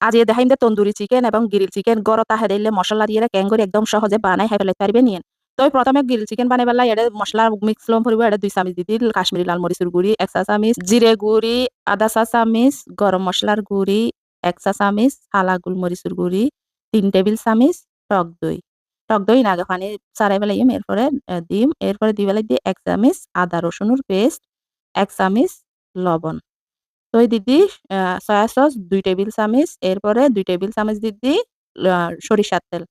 আজ এ দেখাইম যে তন্দুরি চিকেন এবং গ্রিল চিকেন গরতা হেদাইলে মশলা দিয়ে ক্যাং করে একদম সহজে বানাই খাই ফেলাইতে পারবে নিয়েন তো প্রথমে গ্রিল চিকেন বানাই পেলাই এটা মশলা মিক্স লম ফুরিব এটা দুই চামিচ দিদি কাশ্মীরি লাল মরিচের গুড়ি, এক চা চামিচ জিরে গুড়ি, আদা চা চামিচ, গরম মশলার গুড়ি, এক চা চামিচ হালা গোলমরিচের গুড়ি, তিন টেবিল চামিচ টক দই। টক দই না আগে পানি চারাই ফেলাইম এরপরে দিম। এরপরে দি ফেলাই দিয়ে এক চামিচ আদা রসুনের পেস্ট, এক চামিচ লবণ। এই দিদি সয়া সস দুই টেবিল চামিচ, এরপরে দুই টেবিল চামিচ দিদি সরিষার তেল।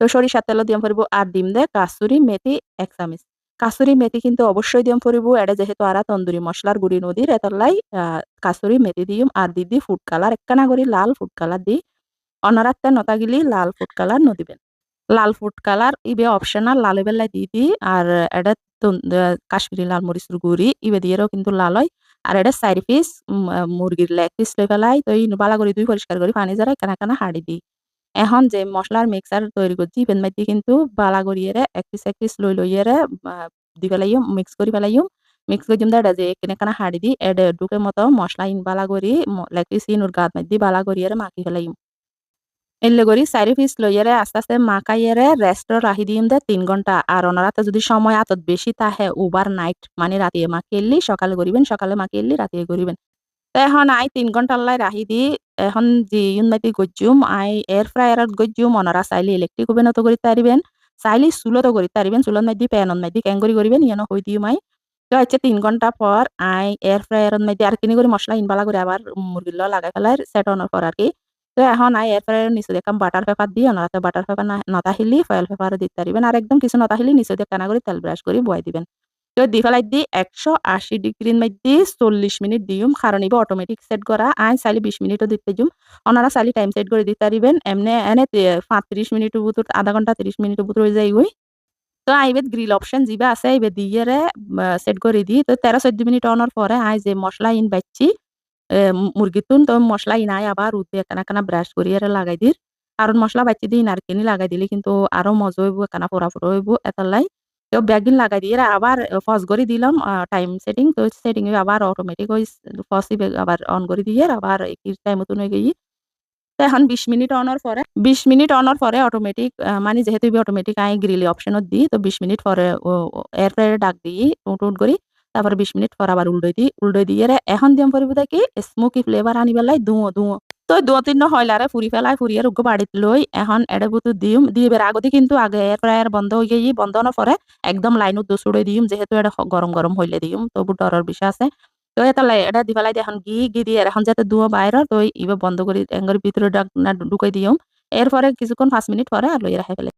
তো সরিষার তেলও দিয়াম ফুরিব আর ডিম দে কাসুরি মেথি এক চামিচ। কাসুরি মেথি কিন্তু অবশ্যই দিয়াম ফুরিব এটা যেহেতু আরা তন্দুরি মশলার গুড়ি নদীর এতলাই কাসুরি মেথি দিম আর দিদি ফুড কালার একখানা করি লাল ফুড কালার দি, অনারাত্তা নতাগিলি লাল ফুড কালার নদিবেন। লাল ফুড কালার, ইবে অপশনাল লাল বেলায় দিয়ে দিই আর এটা কাশ্মীরি লাল মরিচের গুড়ি, ইবে দিয়েও কিন্তু লাল হয়। আর এটা চারি পিস মুরগির লেগ পিস লই পেলাই তো বালা করে দুই পরিষ্কার করে, পানি যারা কেনা কেনা হাড়ি দিই। এখন যে মশলার মিক্সার তৈরি করছি ইভেন মাইতি কিন্তু বালা করিয়ে এক পিস এক পিস লই লইয়ে দি পেলাইম মিক্স করে পেলাইম মিক্স করে দিম এটা যে কেনে কেনা হাড়ি দি এড ঢুকে মতো মশলা ইন বালা করি লেগ পিস ইন ওর গাত মাইদি বালা করিয়ে মাখি পেলাইম এলে করি চারি পিস লইয়ারে আস্তে আস্তে মাকাইয়ারে রেস্ট রাখি দিম দে তিন ঘণ্টা আর ওনারাতে যদি সময় আতত বেশি তাহে ওভার নাইট মানে রাতিয়ে মাখিয়ে সকালে করিবেন সকালে মাখিয়ে রাতিয়ে করিবেন তো এখন আই তিন ঘণ্টার লাই রাহি দি এখন যে ইউন মাইতি গজ্জুম আই এয়ার ফ্রায়ারত গজ্জুম ওনারা চাইলে ইলেকট্রিক ওভেনতো করি তারিবেন চাইলে চুলতো করি তারিবেন চুলত মাইদি প্যানত মাইদি ক্যাং করি করিবেন ইয়ানো হই দিম আই। তো হচ্ছে তিন ঘণ্টা পর আই এয়ার ফ্রায়ারত মাইদি আর কিনি করে মশলা ইনবালা করে আবার মুরগির লাগাই ফেলাই সেট অন পর আর কি। তো এখন আই ফ্রায়ার নিচে দেখাম বাটার পেপার দিয়ে ওনারা বাটার পেপার নতাহিলি ফয়েল পেপার দিতে পারিবেন আর একদম কিছু নতাহিলি নিচে দিয়ে কানা করে তেল ব্রাশ করে বয় দিবেন। তো দি ফেলাই দি একশো আশি ডিগ্রির মধ্যে চল্লিশ মিনিট দিম। কারণ এবার অটোমেটিক সেট করা আই চাইলে বিশ মিনিটও দিতে দিম। ওনারা চাইলে টাইম সেট করে দিতে পারিবেন এমনি, এনে পাঁত্রিশ মিনিটের ভিতর আধা ঘণ্টা তিরিশ মিনিটের ভিতর হয়ে যায় ওই তো আইবে গ্রিল অপশন যিবা আছে আইবে দিয়ে সেট করে দিই তো তেরো চোদ্দ মিনিট অনার পরে আই যে মশলা ইন বাচ্ছি মুরগিতুন তো মশলা ইনাই আবার উঠে একানা কানা ব্রাশ করিয়ে লাগাই দির কারণ মশলা বাচ্চি দিয়ে নারকেনি লাগাই দিলে কিন্তু আরও মজা হইব একানা পোড়া পোড়া হইব এতালাই তো ব্যাগিন লাগাই দিয়ে আবার ফস করে দিলাম টাইম সেটিং তো সেটিং আবার অটোমেটিক ওই ফসি আবার অন করে দিয়ে আবার টাইম মতন হয়ে গিয়ে তো এখন বিশ মিনিট অনার পরে বিশ মিনিট অনার পরে অটোমেটিক মানে যেহেতু অটোমেটিক আই গ্রিলি অপশনত দিই তো বিশ মিনিট পরে এয়ার ফ্রায়ারে ডাক দিই টুট টুট করি তারপরে বিশ মিনিট পর আবার উল্টে দিই উল্টে দিয়ে এখন দিয়াম পরিব কি স্মোকি ফ্লেভার আনি পেলাই দুও দুও তো দু তিন হইলারে ফুরি ফেলাই ফুরিয়ে রুগ্গ বাড়িত লই এখন এড়ে বুতু দিম, দিয়ে বের আগতে কিন্তু আগে এয়ার ফ্রায়ার বন্ধ হয়ে গিয়ে বন্ধ হওয়ার পরে একদম লাইন লাইনত দোসুড়ে দিম, যেহেতু এটা গরম গরম হইলে দিম তবু ডরের বিষয় আছে। তো এটা এটা দি ফেলাই এখন গি গি দিয়ে এখন যাতে দুয়ো বাইরে তো ইবে বন্ধ করি, এঙ্গের ভিতরে ঢুকাই দিম। এরপরে কিছুক্ষণ পাঁচ মিনিট পরে আর লইয়া রাখাই ফেলে